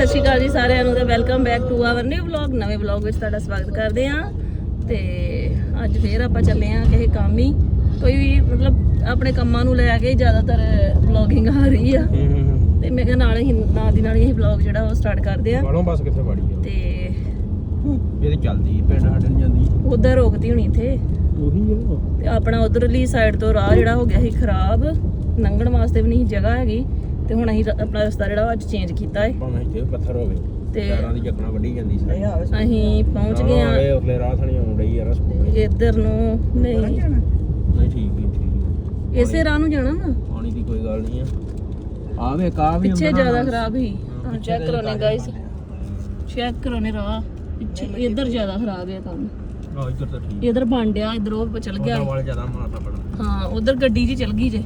ਸਤਿ ਸ਼੍ਰੀ ਅਕਾਲ ਜੀ ਸਾਰਿਆਂ ਨੂੰ ਤੇ welcome back to our new vlog ਨਵੇਂ ਵਲੌਗ ਵਿੱਚ ਤੁਹਾਡਾ ਸਵਾਗਤ ਕਰਦੇ ਹਾਂ। ਤੇ ਅੱਜ ਫੇਰ ਆਪਾਂ ਚੱਲੇ ਹਾਂ ਕਿਸੇ ਕੰਮ ਹੀ। ਕੋਈ ਵੀ ਮਤਲਬ ਆਪਣੇ ਕੰਮਾਂ ਨੂੰ ਲੈ ਕੇ ਜ਼ਿਆਦਾਤਰ ਵਲੌਗਿੰਗ ਆ ਰਹੀ ਆ। ਤੇ ਮੈਂ ਕਿਹਾ ਨਾਲ ਹੀ ਨਾਲ ਦੀ ਨਾਲ ਹੀ ਵਲੌਗ ਜਿਹੜਾ ਉਹ ਸਟਾਰਟ ਕਰਦੇ ਆ ਬਾਲੋਂ ਬੱਸ ਕਿੱਥੇ ਵੜੀ ਆ? ਤੇ ਇਹਦੀ ਚੱਲਦੀ ਪਿੰਡ ਨੂੰ ਜਾਂਦੀ। ਉਧਰ ਰੋਕਦੀ ਹੋਣੀ ਇੱਥੇ। ਉਹੀ ਆ। ਤੇ ਆਪਣਾ ਉਧਰਲੀ ਸਾਈਡ ਤੋਂ ਰਾਹ ਜਿਹੜਾ ਹੋ ਗਿਆ ਸੀ ਖਰਾਬ ਲੰਘਣ ਵਾਸਤੇ ਵੀ ਨਹੀਂ ਜਗ੍ਹਾ ਹੈਗੀ। ਤੇ ਹੁਣ ਅਸੀਂ ਰ- ਆਪਣਾ ਰਸਤਾ ਜਿਹੜਾ ਉਹ ਅੱਜ ਚੇਂਜ ਕੀਤਾ ਹੈ ਭਾਵੇਂ ਇੱਥੇ ਪੱਥਰ ਹੋਵੇ ਤੇ ਪੈਰਾਂ ਦੀ ਜੱਕਣਾ ਵੱਢੀ ਜਾਂਦੀ ਸਾਰੀ। ਅਸੀਂ ਪਹੁੰਚ ਗਏ ਆ ਇਹ ਉਰਲੇ ਰਾਹ ਥਣੀ ਆਉਣ ਡਈ ਯਾਰ ਸਕੂਲ ਇੱਧਰ ਨੂੰ ਨਹੀਂ। ਨਹੀਂ ਠੀਕ ਨਹੀਂ ਠੀਕ ਇਸੇ ਰਾਹ ਨੂੰ ਜਾਣਾ ਨਾ ਪਾਣੀ ਦੀ ਕੋਈ ਗੱਲ ਨਹੀਂ ਆ। ਆਵੇ ਕਾ ਵੀ ਪਿੱਛੇ ਨਾ। ਜ਼ਿਆਦਾ ਖਰਾਬ ਹੀ ਹਾਂ, ਚੈੱਕ ਤਾਂ ਗਾਇਸ ਚੈੱਕ ਕਰਾਉਣੇ ਰਾਹ। ਪਿੱਛੇ ਇੱਧਰ ਜ਼ਿਆਦਾ ਖਰਾਬ ਹੈ ਕੰਮ। ਆਹ ਇੱਧਰ ਤਾਂ ਠੀਕ। ਇੱਧਰ ਬਣ ਡਿਆ ਇੱਧਰ ਉਹ ਚਲ ਗਿਆ। ਉਹਦਾ ਵਾਲ ਜ਼ਿਆਦਾ ਮਾਰਦਾ ਬੜਾ ਹਾਂ ਉਧਰ ਗੱਡੀ ਜੀ ਚਲ ਗਈ ਜੇ।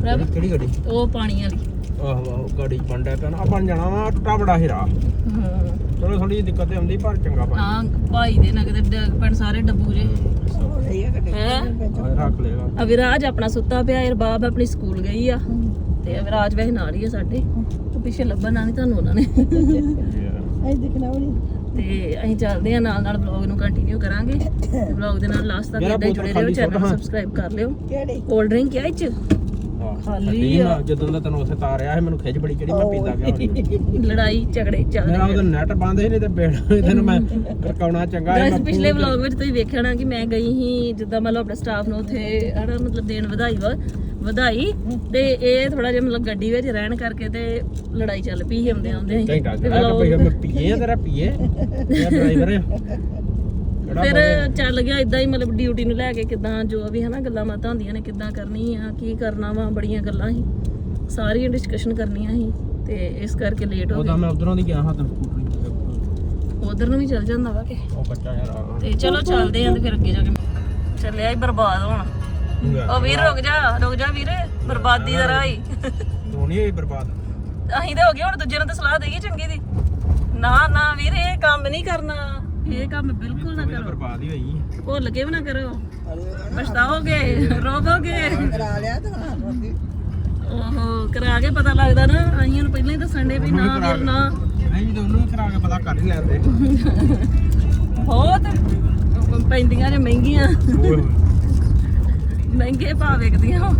ਪ੍ਰਭ ਕਿਹੜੀ- ਕਿਹੜੀ ਗੱਡੀ? ਉਹ ਪਾਣੀ ਵਾਲੀ। ਆਹੋ ਆਹੋ ਗਾੜੀ ਬੰਡਾ ਪਿਆ ਨਾ ਆਪਾਂ ਜਾਣਾ ਵਾ ਟੁੱਟਾ ਬੜਾ ਹੀਰਾ। ਹਾਂ। ਚਲੋ ਥੋੜੀ ਜਿਹੀ ਦਿੱਕਤ ਤੇ ਹੁੰਦੀ ਪਰ ਚੰਗਾ ਪਾਣੀ ਹਾਂ ਭਾਈ ਦੇ ਨਗਦੇ ਡਿੱਗ ਪੈਣ ਸਾਰੇ ਡੱਬੂ ਜੇ। ਹੈ? ਆਹ ਰੱਖ ਲੇਗਾ ਅਵਿਰਾਜ ਆਪਣਾ ਸੁੱਤਾ ਪਿਆ ਇਰਬਾਬ ਆਪਣੀ ਸਕੂਲ ਗਈ ਆ। ਤੇ ਅਵਿਰਾਜ ਵੈਸੇ ਨਾਲ ਹੀ ਆ ਸਾਡੇ। ਉਹ ਪਿੱਛੇ ਲੱਭਣਾ ਨਹੀਂ ਤੁਹਾਨੂੰ ਉਹਨਾਂ ਨੇ। ਤੇ ਅਸੀਂ ਚੱਲਦੇ ਆ ਨਾਲ ਨਾਲ ਵਲੌਗ ਨੂੰ ਕੰਟੀਨਿਊ ਕਰਾਂਗੇ। ਵਲੌਗ ਦੇ ਨਾਲ ਲਾਸਟ ਤੱਕ ਮੇਰਾ ਇਦਾਂ ਹੀ ਬੋਤਲ ਜੁੜੇ ਰਹੋ ਖਾਲੀ ਚੈਨਲ ਸੁੱਟ ਨੂੰ ਹਾਂ। ਸਬਸਕ੍ਰਾਈਬ ਕਰ ਲਿਓ। ਕਿਹੜੀ? ਕੋਲਡ ਡਰਿੰਕ ਆ ਇਹ ਚ? ਖਾਲੀ ਆ। ਜਦੋਂ ਦਾ ਤੈਨੂੰ ਉੱਥੇ ਤਾਰਿਆ ਸੀ ਮੈਨੂੰ ਖਿੱਚ ਬੜੀ ਚੜੀ ਮੈਂ ਪੀਂਦਾ ਗਿਆ ਹੁਣ ਲੜਾਈ ਝਗੜੇ ਚੱਲਦੇ ਮੇਰਾ ਉਹਦਾ ਨੈਟ ਬੰਦ ਸੀ ਨਹੀਂ ਤੇ ਬੇੜ ਤੈਨੂੰ ਮੈਂ ਰਕਾਉਣਾ ਚੰਗਾ ਸੀ, ਗਾਇਸ ਮੈਂ ਪਿਛਲੇ ਵਲੌਗ ਵਿੱਚ ਤੁਸੀਂ ਵੇਖਿਆ ਨਾ ਕਿ ਮੈਂ ਗਈ ਸੀ ਜਿੱਦਾਂ ਮਤਲਬ ਆਪਣੇ ਸਟਾਫ ਨੂੰ ਉੱਥੇ ਹਨਾ ਮਤਲਬ ਦੇਣ ਵਧਾਈ ਵਾ ਵਧਾਈ। ਤੇ ਇਹ ਥੋੜਾ ਜਿਹਾ ਮਤਲਬ ਗੱਡੀ ਵਿੱਚ ਰਹਿਣ ਕਰਕੇ ਤੇ ਲੜਾਈ ਚੱਲ ਪਈ ਸੀ ਆਉਂਦੇ ਤੇ ਘੰਟਾ vlog- ਕੇ ਮੈਂ ਪੀਏ ਤੇਰਾ ਪੀਏ। ਡਰਾਈਵਰ ਫਿਰ? ਚੱਲ ਗਿਆ ਇਦਾਂ ਹੀ ਮਤਲਬ ਡਿਊਟੀ ਨੂੰ ਲੈ ਕੇ ਕਿਦਾਂ ਜੋ ਵੀ ਹਨਾ ਗੱਲਾਂ ਬਾਤਾਂ ਹੁੰਦੀਆਂ ਨੇ ਕਿਦਾਂ ਕਰਨੀ ਆ ਕੀ ਕਰਨਾ ਵਾ ਬੜੀਆਂ ਗੱਲਾਂ ਸੀ। ਸਾਰੀਆਂ ਡਿਸਕਸ਼ਨ ਕਰਨੀਆਂ ਸੀ ਤੇ ਇਸ ਕਰਕੇ ਲੇਟ ਹੋ ਉਹਦਾ ਗਏ। ਮੈਂ ਉਧਰੋਂ ਦੀ ਗਿਆ ਹਾਂ ਸਕੂਟਰੀ ਉਧਰ ਨੂੰ ਵੀ ਚੱਲ ਜਾਂਦਾ ਵਾ ਕਿ? ਉਹ ਬੱਚਾ ਯਾਰ ਆ। ਤੇ ਚਲੋ ਚੱਲਦੇ ਆਂ ਤੇ ਫਿਰ ਅੱਗੇ ਜਾ ਕੇ। ਚੱਲਿਆ ਹੀ ਬਰਬਾਦ ਹੋਣ। ਉਹ ਵੀਰ ਰੁਕ ਜਾ ਰੁਕ ਜਾ ਵੀਰੇ ਬਰਬਾਦੀ ਦਾ ਰਾਹ ਹੀ ਤੂੰ ਨਹੀਂ ਹੋਈ ਬਰਬਾਦ? ਅਸੀਂ ਤੇ ਹੋ ਗਏ ਹੁਣ ਦੂਜੇ ਨੂੰ ਤਾਂ ਸਲਾਹ ਦੇਈਏ ਚੰਗੀ ਦੀ। ਨਾ ਨਾ ਵੀਰੇ ਇਹ ਕੰਮ ਨਹੀਂ ਕਰਨਾ। ਇਹ ਕੰਮ ਬਿਲਕੁਲ ਨਾ ਤੂੰ ਵੀ ਤਾਂ ਕਰੋ। ਬਰਬਾਦ ਹੀ ਹੋਈ। ਭੁੱਲ ਕੇ ਵੀ ਨਾ ਕਰੋ। ਪਛਤਾਓਗੇ ਰੋਵੋਗੇ? ਕਰਾ ਲਿਆ ਤਾਂ ਹਾਂ। ਰੋਟੀ ਓਹੋ ਕਰਾ ਕੇ ਪਤਾ ਲੱਗਦਾ ਨਾ। ਅਸੀਂ ਨੂੰ ਪਹਿਲਾਂ ਹੀ ਦੱਸਣ ਦੇ ਵੀ ਨਾ ਵੀਰ ਨਾ ਨਹੀਂ ਤਾਂ ਉਹਨੂੰ ਵੀ ਕਰਾ ਕੇ ਪਤਾ ਕਰ ਹੀ ਲੈਂਦੇ। ਬਹੁਤ ਪੈਂਦੀਆਂ ਨੇ ਮਹਿੰਗੀਆਂ। ਮਹਿੰਗੇ ਭਾਅ ਵਿਕਦੀਆਂ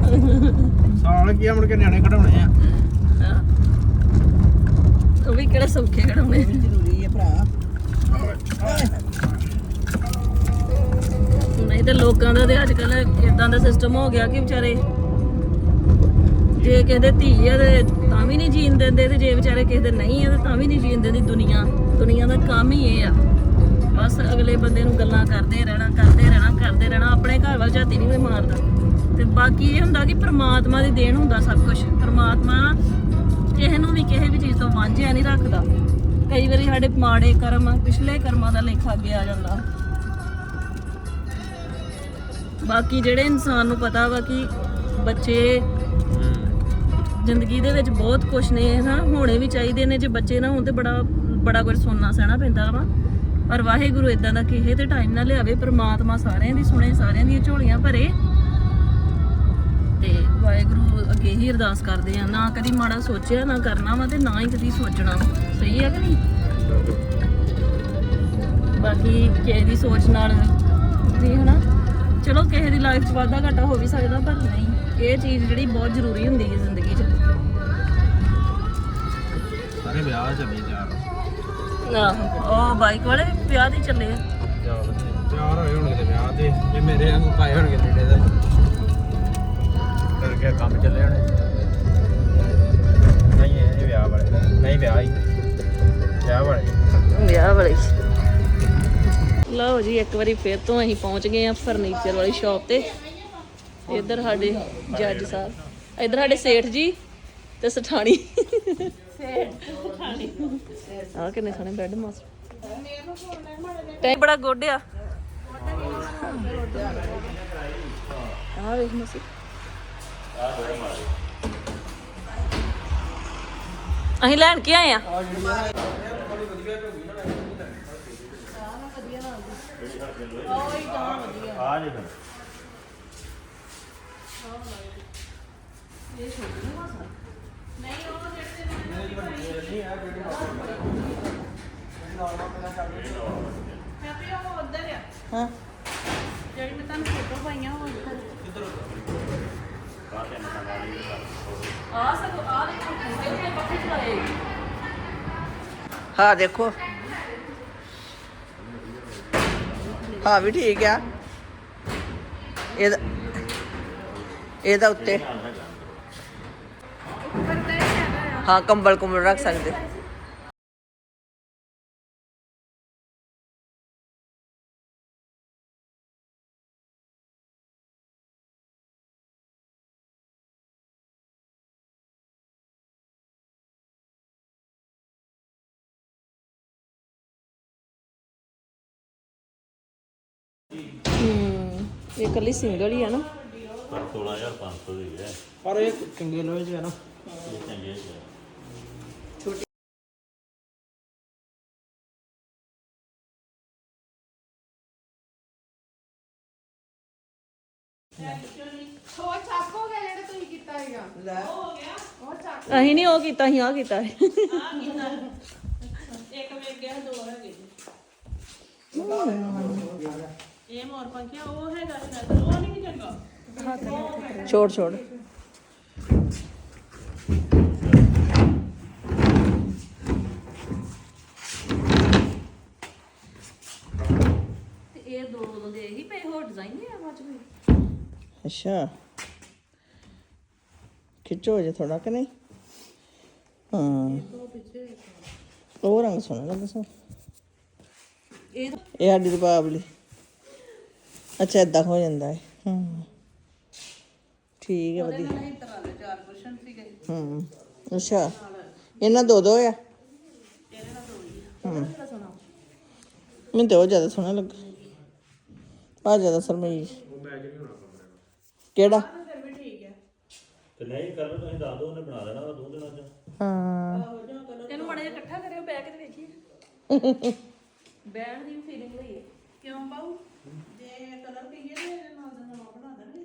ਸਾਲ ਕੀ ਮੁੜ ਕੇ ਨਿਆਣੇ ਕਢਾਉਣੇ ਆ। ਉਹ ਵੀ ਕਿਹੜੇ ਸੌਖੇ ਕਢਾਉਣੇ। ਨਹੀਂ ਤੇ ਲੋਕਾਂ ਦਾ ਤੇ ਅੱਜ ਕੱਲ ਇਦਾਂ ਦਾ ਸਿਸਟਮ ਹੋ ਗਿਆ ਕਿ ਵਿਚਾਰੇ ਜੇ ਕਿਸੇ ਦੇ ਧੀ ਆ ਤੇ ਤਾਂ ਵੀ ਨਹੀਂ ਜੀਣ ਦਿੰਦੇ ਤੇ ਜੇ ਵਿਚਾਰੇ ਕਿਸੇ ਦੇ ਨਹੀਂ ਆ ਤੇ ਤਾਂ ਵੀ ਨਹੀਂ ਜੀਣ ਦਿੰਦੀ ਦੁਨੀਆ। ਦੁਨੀਆ ਦਾ ਕੰਮ ਹੀ ਇਹ ਆ। ਬਸ ਅਗਲੇ ਬੰਦੇ ਨੂੰ ਗੱਲਾਂ ਕਰਦੇ ਰਹਿਣਾ ਕਰਦੇ ਰਹਿਣਾ ਕਰਦੇ ਰਹਿਣਾ, ਆਪਣੇ ਘਰ ਵੱਲ ਝਾਤੀ ਨਹੀਂ ਕੋਈ ਮਾਰਦਾ। ਤੇ ਬਾਕੀ ਇਹ ਹੁੰਦਾ ਕਿ ਪ੍ਰਮਾਤਮਾ ਦੀ ਦੇਣ ਹੁੰਦਾ ਸਭ ਕੁਝ ਪ੍ਰਮਾਤਮਾ ਕਿਸੇ ਨੂੰ ਵੀ ਕਿਸੇ ਵੀ ਚੀਜ਼ ਤੋਂ ਵਾਂਝਿਆ ਨਹੀਂ ਰੱਖਦਾ। ਕਈ ਵਾਰੀ ਸਾਡੇ ਮਾੜੇ ਕਰਮ, ਪਿਛਲੇ ਕਰਮਾਂ ਦਾ ਲੇਖਾ ਅੱਗੇ ਆ ਜਾਂਦਾ। ਬਾਕੀ ਜਿਹੜੇ ਇਨਸਾਨ ਨੂੰ ਪਤਾ ਵਾ ਕਿ ਬੱਚੇ ਜ਼ਿੰਦਗੀ ਦੇ ਵਿੱਚ ਬਹੁਤ ਕੁਝ ਨੇ ਹਨਾ? ਹੋਣੇ ਵੀ ਚਾਹੀਦੇ ਨੇ ਜੇ ਬੱਚੇ ਨਾ ਹੋਣ ਤੇ ਬੜਾ ਬੜਾ ਕੁਝ ਸੁਣਨਾ ਸਹਿਣਾ ਪੈਂਦਾ ਵਾ। ਪਰ ਵਾਹਿਗੁਰੂ ਇਦਾਂ ਦਾ ਕਿਸੇ ਤੇ ਟਾਈਮ ਨਾ ਲਿਆਵੇ ਪ੍ਰਮਾਤਮਾ ਸਾਰਿਆਂ ਦੀ ਸੁਣੇ ਸਾਰਿਆਂ ਦੀਆਂ ਝੋਲੀਆਂ ਭਰੇ। ਤੇ ਵਾਹਿਗੁਰੂ ਅੱਗੇ ਹੀ ਅਰਦਾਸ ਕਰਦੇ ਆ ਨਾ ਕਦੀ ਮਾੜਾ ਸੋਚਿਆ ਨਾ ਕਰਨਾ ਵਾ ਤੇ ਨਾ ਹੀ ਕਦੀ ਸੋਚਣਾ। ਸਹੀ ਹੈ ਕਿ ਨਹੀਂ? ਬਾਕੀ ਕਿਸੇ ਦੀ ਸੋਚ ਨਾਲ ਲਾਈਫ 'ਚ ਵਾਧਾ ਘਾਟਾ ਹੋ ਵੀ ਸਕਦਾ ਪਰ ਨਹੀਂ। ਇਹ ਚੀਜ਼ ਜਿਹੜੀ ਬਹੁਤ ਜ਼ਰੂਰੀ ਹੁੰਦੀ ਹੈ ਜ਼ਿੰਦਗੀ 'ਚ। ਸਾਰੇ ਵਿਆਹ ਚੱਲੇ ਯਾਰ। ਆਹੋ ਉਹ ਬਾਈਕ ਵਾਲੇ ਵੀ ਵਿਆਹ ਚੱਲੇ ਆ। ਤਿਆਰ ਹੋਏ ਹੋਣਗੇ ਤੇ ਵਿਆਹ ਤੇ ਜੇ ਮੇਰੇ ਵਾਂਗੂ ਪਾਏ ਹੋਣਗੇ ਲੀੜੇ ਦੇ ਕਰਕੇ ਕੰਮ ਚੱਲੇ ਹੋਣੇ? ਨਹੀਂ ਇਹ ਵਿਆਹ ਵਾਲੇ। ਨਹੀਂ ਵਿਆਹ ਹੀ। ਵਿਆਹ ਵਾਲੇ। ਵਿਆਹ ਵਾਲੀ। ਲਓ ਜੀ ਇੱਕ ਵਾਰੀ ਫਿਰ ਤੋਂ ਅਸੀਂ ਪਹੁੰਚ ਗਏ ਆ ਫਰਨੀਚਰ ਵਾਲੀ ਸ਼ਾਪ ਤੇ। ਇੱਧਰ ਸਾਡੇ ਜੱਜ ਸਾਹਿਬ। ਇੱਧਰ ਸਾਡੇ ਸੇਠ ਜੀ ਤੇ ਸਠਾਣੀ। ਸੇਠ। ਸਠਾਣੀ ਆ ਕਿੰਨੇ ਸੋਹਣੇ ਬੈੱਡ ਮਾਸ ਟੈ ਬੜਾ ਗੋਡਿਆ ਆ। ਵੇਖ ਮਸੀ ਅਸੀਂ ਲੈਣ ਕੀ ਆਏ ਆ? ਆ ਜੇ ਨਹੀਂ ਉਹ ਜਿਹੜੇ ਹਾਂ। ਜਿਹੜੀ ਮੈਂ ਤੁਹਾਨੂੰ ਫੋਟੋ ਪਾਈਆਂ ਉਹ ਉੱਧਰ। ਆ ਸਭ ਆ ਦੇਖੋ ਕਿੰਨੇ ਦੇ ਪੱਖੇ ਚਲਾਏ। ਹਾਂ ਦੇਖੋ। ਹਾਂ ਵੀ ਠੀਕ ਆ। ਇਹਦਾ ਇਹਦਾ ਉੱਤੇ। ਹਾਂ ਕੰਬਲ ਕੁੰਬਲ ਰੱਖ ਸਕਦੇ। ਇਹ ਕੱਲੀ ਸਿੰਗਲ ਹੀ ਆ ਨਾ। ਪਰ 16500 ਦੀ ਹੈ ਪਰ ਇਹ ਚੰਗੇ ਲੋਹੇ ਚ ਹੈ ਨਾ। ਇਹ ਚੰਗੇ ਹੈ ਅਸੀਂ ਨਹੀਂ ਉਹ ਕੀਤਾ ਅਸੀਂ ਆ ਕੀਤਾ ਹੈ। ਇੱਕ ਵੇਖ ਗਿਆ ਦੋ ਹੈਗੇ ਜੀ ਇਹ ਮੋਰ ਪੰਖੀਆ ਉਹ ਹੈਗਾ ਸ਼ਾਇਦ ਉਹ ਨਹੀਂ ਚੰਗਾ। ਛੋੜ ਛੋੜ। ਤੇ ਇਹ ਦੋ ਦੋ ਦੇ ਹੀ ਪਏ ਹੋਰ ਡਿਜ਼ਾਈਨ ਨਹੀਂ ਆ ਬਾਅਦ ਚ ਕੋਈ? ਅੱਛਾ। ਖਿੱਚੋ ਜੇ ਥੋੜਾ ਕਿ ਨਹੀਂ? ਹਾਂ। ਉਹ ਰੰਗ ਸੋਹਣਾ ਲੱਗਦਾ ਸੋ ਇਹ ਇਹ ਸਾਡੀ ਦੀਪਾਵਲੀ ਅੱਛਾ ਇਦਾਂ ਹੋ ਜਾਂਦਾ ਹੈ। ਹੂੰ। ਠੀਕ ਹੈ ਵਧੀਆ। ਹੂੰ ਅੱਛਾ। ਇਹਨਾਂ ਦੋ ਦੋ ਆ? ਹੂੰ। ਮੈਨੂੰ ਤੇ ਉਹ ਜ਼ਿਆਦਾ ਸੋਹਣਾ ਲੱਗਾ। ਆ ਜ਼ਿਆਦਾ ਸਰਮਈ ਕਿਹੜਾ? ਤੇ ਨਹੀਂ ਕਲਰ ਤੁਸੀਂ ਦੱਸ ਦਿਓ ਉਹਨੇ ਬਣਾ ਵਾ ਦੋ ਦਿਨਾਂ ਚ। ਹਾਂ। ਇਹਨੂੰ ਮਾੜਾ ਜਿਹਾ ਇਕੱਠਾ ਕਰਿਓ ਬੈਗ ਤੇ ਵੇਖੀਏ। ਬੈਂਡ ਦੀ ਫੀਲਿੰਗ ਲਈ ਕਿਉਂ ਪਾਉ ਜੇ ਕਲਰ ਕਹੀਏ ਤੇ ਇਹਦੇ ਨਾਲ ਦਾ ਨਵਾਂ ਬਣਾ ਦੇਣਗੇ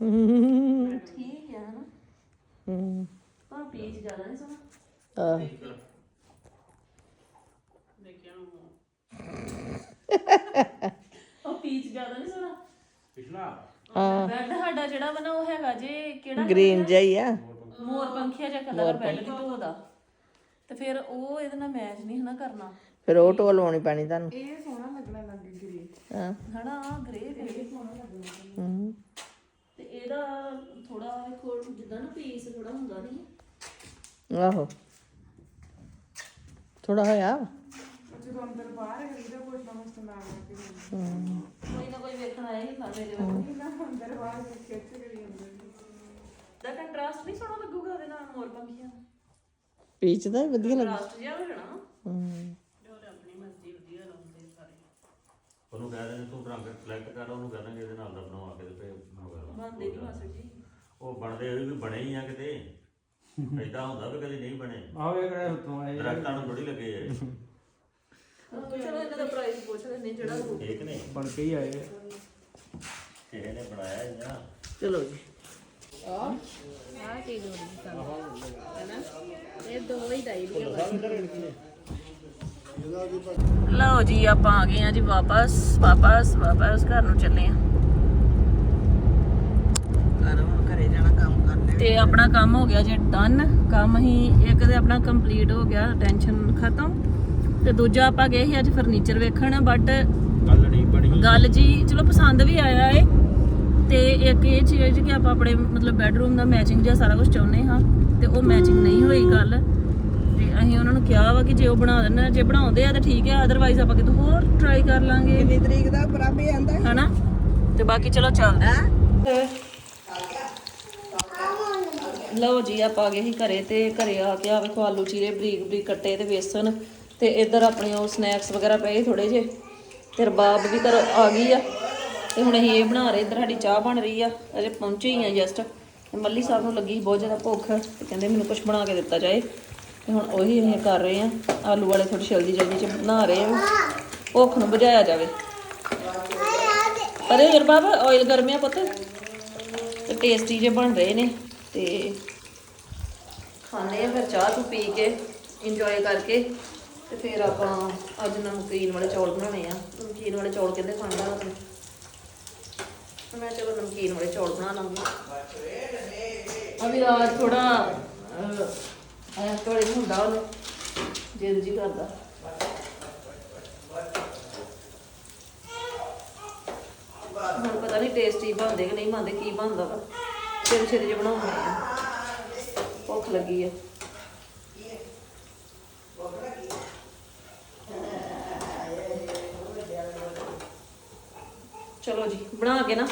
ਫੋਟੋ ਠੀਕ ਹੈ ਨਾ। ਹੂੰ। ਪਰ ਪੀਸ ਜ਼ਿਆਦਾ ਨਹੀਂ ਸੋਹਣਾ। ਆਹ। ਦੇਖਿਆ ਨੂੰ ਉਹ ਪੀਸ ਜ਼ਿਆਦਾ ਨਹੀਂ ਸੋਹਣਾ। ਪਿਛਲਾ। ਬੈੱਡ ਸਾਡਾ ਜਿਹੜਾ ਵਾ ਨਾ ਉਹ ਹੈਗਾ ਜੇ ਕਿਹੜਾ ਗ੍ਰੀਨ ਜਿਹਾ ਹੀ ਆ। ਮੋਰ ਪੰਖੀਆ ਜਿਹਾ ਕਲਰ ਬੈੱਡ ਦੀ ਧੋ ਦਾ। ਤੇ ਫਿਰ ਉਹ ਇਹਦੇ ਨਾਲ ਮੈਚ ਨਹੀਂ ਹਨਾ ਕਰਨਾ। ਫਿਰ ਉਹ ਢੋਲ ਲਾਉਣੀ ਪੈਣੀ ਤੁਹਾਨੂੰ। ਇਹ ਸੋਹਣਾ ਲੱਗਣਾ ਲੱਗ ਗ੍ਰੇ। ਹਾਂ। ਹਨਾ ਗ੍ਰੇ ਫਿਰ ਸੋਹਣਾ ਲੱਗਣਾ। ਹੂੰ। ਇਹਦਾ ਥੋੜਾ ਵੇਖੋ ਜਿੱਦਾਂ ਨਾ ਪੀਸ ਥੋੜਾ ਹੁੰਦਾ ਨਹੀਂ ਆਹੋ। ਥੋੜਾ ਹੋਇਆ? ਕੋਈ ਨਾ ਕੋਈ ਵੇਖਣ ਆਇਆ ਹੀ ਹੁੰਦਾ ਮੇਰੇ ਵੱਲ। ਨਾ ਅੰਦਰ ਬਾਹਰ ਖਿੱਚ ਕਰੀ ਦਾ ਕੰਟਰਾਸਟ ਨਹੀਂ ਸੋਹਣਾ ਲੱਗੂਗਾ ਉਹਦੇ ਨਾਲ ਮੋਰ ਪੰਖੀਆ ਪੀਚ ਦਾ ਵੀ ਵਧੀਆ ਲੱਗਾ ਕੰਟਰਾਸਟ ਜਿਹਾ ਹੋ। ਜਾਣਾ ਹੂੰ ਉਹਨੂੰ ਕਹਿ ਦੇਣਾ ਤੂੰ ਰੰਗ ਸਿਲੈਕਟ ਕਰ ਉਹਨੂੰ ਕਹਿ ਦਾਂਗੇ ਇਹਦੇ ਨਾਲ ਦਾ ਬਣਵਾ ਕੇ ਤੇ ਨਹੀਂ ਮਾਸਟਰ ਜੀ। ਉਹ ਬਣਦੇ ਇਹ ਵੀ ਬਣੇ ਹੀ ਆ ਕਿਤੇ। ਐਦਾਂ ਹੁੰਦਾ ਵੀ ਕਦੀ ਨਹੀਂ ਬਣੇ। ਆਹ ਇਹ ਕਿਹੜੇ ਉੱਤੋਂ ਆਏ ਦਰਖਤਾਂ ਨੂੰ ਥੋੜੀ ਲੱਗੇ ਆ। ਚਲੋ ਇਹਨਾਂ ਦਾ ਪ੍ਰਾਈਸ ਪੁੱਛ ਲੈਂਦੇ ਹਾਂ ਜਿਹੜਾ ਹੋਊ। ਠੀਕ ਨੇ? ਬਣ ਕੇ ਹੀ ਆਏ ਕਿਸੇ ਨੇ ਬਣਾਇਆ ਇਹਨਾਂ ਚਲੋ ਜੀ। ਲਓ ਜੀ ਆਪਾਂ ਆ ਗਏ ਆ ਜੀ ਵਾਪਸ ਵਾਪਸ ਵਾਪਸ ਘਰ ਨੂੰ ਚੱਲੇ ਆ ਘਰ ਹੁਣ ਘਰੇ ਜਾਣਾ ਕੰਮ ਕਰਨੇ ਤੇ ਆਪਣਾ ਕੰਮ ਹੋ ਗਿਆ ਜੇ ਡਨ ਕੰਮ ਹੀ ਇੱਕ ਤੇ ਆਪਣਾ ਕੰਪਲੀਟ ਹੋ ਗਿਆ ਟੈਨਸ਼ਨ ਖਤਮ। ਤੇ ਦੂਜਾ ਆਪਾਂ ਗਏ ਸੀ ਅੱਜ ਫਰਨੀਚਰ ਵੇਖਣ ਬਟ ਗੱਲ ਨਹੀਂ ਬਣੀ। ਗੱਲ ਜੀ ਚਲੋ ਪਸੰਦ ਵੀ ਆਇਆ ਏ। ਤੇ ਇੱਕ ਇਹ ਚੀਜ਼ ਕਿ ਆਪਾਂ ਆਪਣੇ ਮਤਲਬ ਬੈੱਡਰੂਮ ਦਾ ਮੈਚਿੰਗ ਜਿਹਾ ਸਾਰਾ ਕੁਝ ਚਾਹੁੰਦੇ ਹਾਂ ਤੇ ਉਹ ਮੈਚਿੰਗ ਨਹੀਂ ਹੋਈ ਗੱਲ। ਤੇ ਅਸੀਂ ਉਹਨਾਂ ਨੂੰ ਕਿਹਾ ਵਾ ਕਿ ਜੇ ਉਹ ਬਣਾ ਦੇਣ ਜੇ ਬਣਾਉਂਦੇ ਆ ਤਾਂ ਠੀਕ ਹੈ ਅਦਰਵਾਈਜ਼ ਆਪਾਂ ਕਿਤੇ ਹੋਰ ਟਰਾਈ ਕਰ ਲਾਂਗੇ। ਕਿੰਨੀ ਤਰੀਕ ਦਾ ਪ੍ਰਾਪੇ ਆਂਦਾ ਹਨਾ? ਤੇ ਬਾਕੀ ਚਲੋ ਚੱਲਦੇ ਆ। ਲਓ ਜੀ, ਆਪਾਂ ਆ ਗਏ ਸੀ ਘਰੇ ਤੇ ਘਰੇ ਆ ਕੇ ਆ ਵੇਖੋ ਆਲੂ ਚੀਰੇ, ਬਰੀਕ ਬਰੀਕ ਕੱਟੇ ਤੇ ਵੇਸਣ ਤੇ ਇੱਧਰ ਆਪਣੇ ਉਹ ਸਨੈਕਸ ਵਗੈਰਾ ਪਏ ਥੋੜੇ ਜੇ ਤੇ ਰਬਾਬ ਵੀ ਘਰ ਆ ਗਈ ਆ ਤੇ ਹੁਣ ਅਸੀਂ ਇਹ ਬਣਾ ਰਹੇ, ਇੱਧਰ ਸਾਡੀ ਚਾਹ ਬਣ ਰਹੀ ਆ, ਅਜੇ ਪਹੁੰਚੇ ਹੀ ਆ ਜਸਟ ਮੱਲੀ ਸਾਹਿਬ ਨੂੰ ਲੱਗੀ ਬਹੁਤ ਜ਼ਿਆਦਾ ਭੁੱਖ ਤੇ ਕਹਿੰਦੇ ਮੈਨੂੰ ਕੁਝ ਬਣਾ ਕੇ ਦਿੱਤਾ ਜਾਏ। ਤੇ ਹੁਣ ਉਹੀ ਅਸੀਂ ਕਰ ਰਹੇ ਆ, ਆਲੂ ਵਾਲੇ ਥੋੜੀ ਜਲਦੀ ਜਲਦੀ ਚ ਬਣਾ ਰਹੇ ਆ। ਭੁੱਖ ਨੂੰ ਬੁਝਾਇਆ ਜਾਵੇ। ਅਰੇ ਯਾਰ ਬਾਬਾ ਆਇਲ ਗਰਮਿਆ ਪੁੱਤ। ਤੇ ਟੇਸਟੀ ਜੇ ਬਣ ਰਹੇ ਨੇ। ਤੇ ਖਾਣੇ ਆ ਫਿਰ ਚਾਹ ਤੂੰ ਪੀ ਕੇ ਇੰਜੋਏ ਕਰਕੇ ਤੇ ਫਿਰ ਆਪਾਂ ਅੱਜ ਨਮਕੀਨ ਵਾਲੇ ਚੌਲ ਬਣਾਉਣੇ ਆ। ਨਮਕੀਨ ਵਾਲੇ ਚੌਲ ਕਹਿੰਦੇ ਖਾਂਦਾ ਮੈਂ ਨੂੰ ਮੈਂ ਚਲੋ ਨਮਕੀਨ ਵਾਲੇ ਚੌਲ ਬਣਾ ਲਾਂਗੀ। ਅਭੀ ਰਾਤ ਥੋੜਾ ਆਇਆ ਥੋੜੇ ਨੂੰ ਹੁੰਦਾ ਉਹਨੂੰ ਜਿੱਦ ਜੀ ਕਰਦਾ। ਹੁਣ ਪਤਾ ਨਹੀਂ ਟੇਸਟੀ ਬਣਦੇ ਕਿ ਨਹੀਂ ਬਣਦੇ, ਕੀ ਬਣਦਾ ਵਾ। ਛੇਤੀ ਛੇਤੀ ਜਿਹਾ ਬਣਾਉਂਦੇ ਆ। ਭੁੱਖ ਲੱਗੀ ਆ। ਚਲੋ ਜੀ, ਬਣਾ ਕੇ ਨਾ।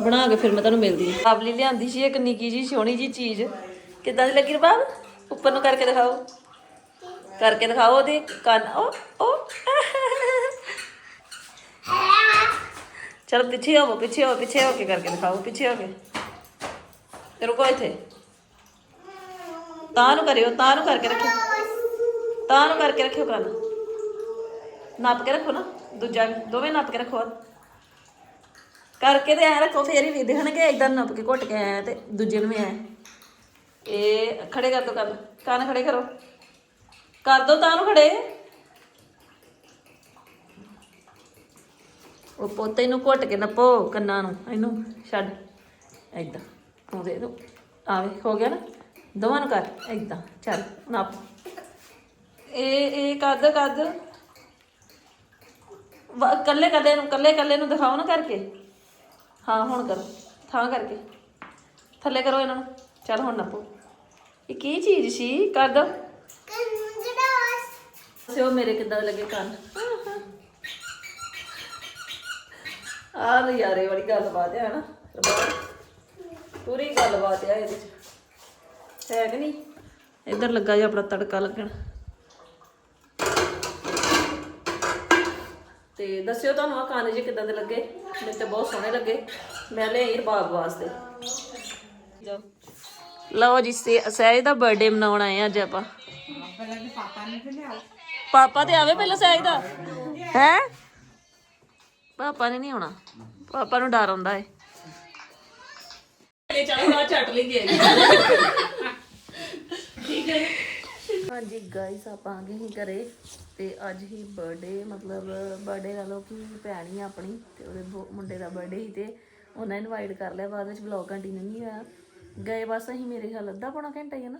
ਬਣਾ ਕੇ ਫਿਰ ਮੈਂ ਤੁਹਾਨੂੰ ਮਿਲਦੀ ਹਾਂ। ਆਵਲੀ ਲਿਆਂਦੀ ਸੀ ਇੱਕ ਨਿੱਕੀ ਜੀ ਸੋਹਣੀ ਜੀ ਚੀਜ਼। ਕਿੱਦਾਂ ਦੀ ਲੱਗੀ ਰਬਾਬ? ਉੱਪਰ ਨੂੰ ਕਰਕੇ ਦਿਖਾਓ। ਕਰਕੇ ਦਿਖਾਓ ਉਹਦੇ ਕੰਨ। ਉਹ ਉਹ ਚਲੋ ਪਿੱਛੇ ਹੋਵੋ ਪਿੱਛੇ ਹੋ ਪਿੱਛੇ ਹੋ ਕੇ ਕਰਕੇ ਦਿਖਾਓ, ਪਿੱਛੇ ਹੋ ਕੇ। ਤੇ ਰੁਕੋ ਇੱਥੇ। ਤਾਂ ਨੂੰ ਕਰਿਓ ਤਾਂ ਨੂੰ ਕਰਕੇ ਰੱਖਿਓ। ਤਾਂ ਨੂੰ ਕਰਕੇ ਰੱਖਿਓ ਕੰਨ ਨੱਪ ਕੇ ਰੱਖੋ ਨਾ, ਦੂਜਾ ਵੀ, ਦੋਵੇਂ ਨੱਪ ਕੇ ਰੱਖੋ। ਕਰਕੇ ਤੇ ਐ ਰੱਖੋ, ਫੇਰ ਹੀ ਵੀ ਦਿਖਣਗੇ ਇਦਾਂ ਨੱਪ ਕੇ ਘੁੱਟ ਕੇ ਐ ਤੇ ਦੂਜੇ ਨੂੰ ਵੀ ਐ। ਇਹ ਖੜੇ ਕਰ ਦੋ ਕੰਨ। ਕੰਨ ਖੜੇ ਕਰੋ। ਕਰ ਦੋ ਤਾਂ ਨੂੰ ਖੜੇ। ਉਹ ਪੋਤੇ ਨੂੰ ਘੁੱਟ ਕੇ ਨੱਪੋ, ਕੰਨਾਂ ਨੂੰ। ਇਹਨੂੰ ਛੱਡ। ਏਦਾਂ। ਉਹ ਦੇ ਦੋ। ਆਵੇ ਹੋ ਗਿਆ ਨਾ? ਦੋਵਾਂ ਨੂੰ ਕਰ, ਏਦਾਂ, ਚੱਲ ਨੱਪ ਇਹ ਇਹ ਕੱਦ ਕੱਦ। ਵਾ- ਕੱਲੇ ਕੱਲੇ ਨੂੰ, ਕੱਲੇ ਕੱਲੇ ਨੂੰ ਦਿਖਾਓ ਨਾ ਕਰਕੇ। ਹਾਂ, ਹੁਣ ਕਰੋ, ਥਾਂ ਕਰਕੇ। ਥੱਲੇ ਕਰੋ ਇਹਨਾਂ ਨੂੰ। ਚੱਲ, ਹੁਣ ਨਾਪੋ। ਇਹ ਕੀ ਚੀਜ਼ ਸੀ ਕਰ ਦੋ ਸਿਓ ਮੇਰੇ ਕਿੱਦਾਂ ਦੇ ਲੱਗੇ ਕੰਨ। ਆ ਨਜ਼ਾਰੇ ਵਾਲੀ ਗੱਲਬਾਤ ਹੈ ਨਾ ਪੂਰੀ ਗੱਲਬਾਤ ਹੈ ਇਹਦੇ ਚ। ਹੈ ਕਿ ਨਹੀਂ? ਇੱਧਰ ਲੱਗਾ ਜੀ ਆਪਣਾ ਤੜਕਾ ਲੱਗਣ। ਤੇ ਦੱਸਿਓ ਤੁਹਾਨੂੰ ਆ ਕੰਨ ਜੇ ਕਿੱਦਾਂ ਦੇ ਲੱਗੇ? ਮੈਨੂੰ ਤੇ ਬਹੁਤ ਸੋਹਣੇ ਲੱਗੇ। ਮੈਂ ਲਿਆਈ ਰਬਾਬ ਵਾਸਤੇ। ਜਾਓ। ਲਓ ਜੀ ਸਹਿਜ ਦਾ ਬਰਥਡੇ ਮਨਾਉਣ ਆਏ ਆ ਅੱਜ ਆਪਾਂ। ਪਾਪਾ ਤੇ ਆਵੇ ਪਹਿਲਾਂ ਸਹਿਜ ਦਾ? ਹੈ? ਪਾਪਾ ਨੇ ਨਹੀਂ ਆਉਣਾ। ਪਾਪਾ ਨੂੰ ਡਰ ਆਉਂਦਾ ਏ। ਇਹ ਚਾਹ ਛੱਟ ਲਈ ਗਏ ਠੀਕ ਹੈ। ਹਾਂਜੀ ਗਾਇਸ ਆਪਾਂ ਆ ਗਏ ਹੀ ਘਰੇ ਤੇ ਅੱਜ ਹੀ ਬਰਥਡੇ ਮਤਲਬ ਬਰਥਡੇ ਲਾ ਲਓ ਕਿ ਭੈਣ ਹੀ ਆ ਆਪਣੀ ਤੇ ਉਹਦੇ ਬੋ- ਮੁੰਡੇ ਦਾ ਬਰਥਡੇ ਹੀ ਤੇ ਉਹਨਾਂ ਇਨਵਾਈਟ ਕਰ ਲਿਆ ਬਾਅਦ ਵਿੱਚ ਵਲੌਗ ਕੰਟੀਨਿਊ ਨਹੀਂ ਹੋਇਆ। ਗਏ ਬਸ ਅਸੀਂ ਮੇਰੇ ਖਿਆਲ ਅੱਧਾ ਪੌਣਾ ਘੰਟਾ ਹੀ ਹੈ ਨਾ।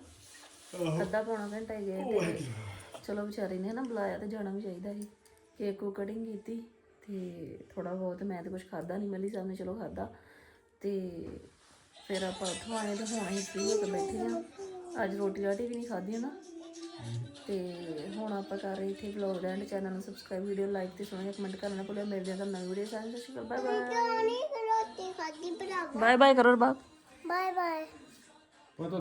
ਅੱਧਾ ਪੌਣਾ ਘੰਟਾ ਹੀ ਗਏ ਤੇ ਚਲੋ ਵਿਚਾਰੇ ਨੇ ਨਾ ਬੁਲਾਇਆ ਤੇ ਜਾਣਾ ਵੀ ਚਾਹੀਦਾ ਸੀ। ਕੇਕ ਕੋ ਕਟਿੰਗ ਕੀਤੀ ਤੇ ਥੋੜਾ ਬਹੁਤ ਮੈਂ ਤੇ ਕੁਝ ਖਾਦਾ ਨਹੀਂ ਮੱਲੀ ਸਾਹਿਬ ਨੇ ਚਲੋ ਖਾਦਾ ਤੇ ਫਿਰ ਆਪਾਂ ਉੱਥੋਂ ਆਏ ਤੇ ਹੁਣ ਅਸੀਂ ਫ੍ਰੀ ਹੋ ਕੇ ਬੈਠੇ ਆ ਅੱਜ ਰੋਟੀ ਰਾਟੀ ਵੀ ਨਹੀਂ ਖਾਧੀ ਨਾ। ਤੇ ਹੁਣ ਆਪਾਂ ਕਰ ਰਹੇ ਇੱਥੇ ਵਲੌਗ ਦਾ। ਐਂਡ ਚੈਨਲ ਨੂੰ ਸਬਸਕ੍ਰਾਈਬ ਵੀਡੀਓ ਲਾਈਕ ਤੇ ਸੁਣਨਾ ਕਮੈਂਟ ਕਰਨਾ ਨਾ ਭੁੱਲਿਓ ਮਿਲਦੇ ਹਾਂ ਤੁਹਾਨੂੰ ਨਵੀਂ ਵੀਡੀਓ ਸਾਰਿਆਂ ਨੂੰ ਬਾਏ ਬਾਏ ਬਾਏ ਬਾਏ ਕਰੋ ਬਾਪ ਬਾਏ ਬਾਏ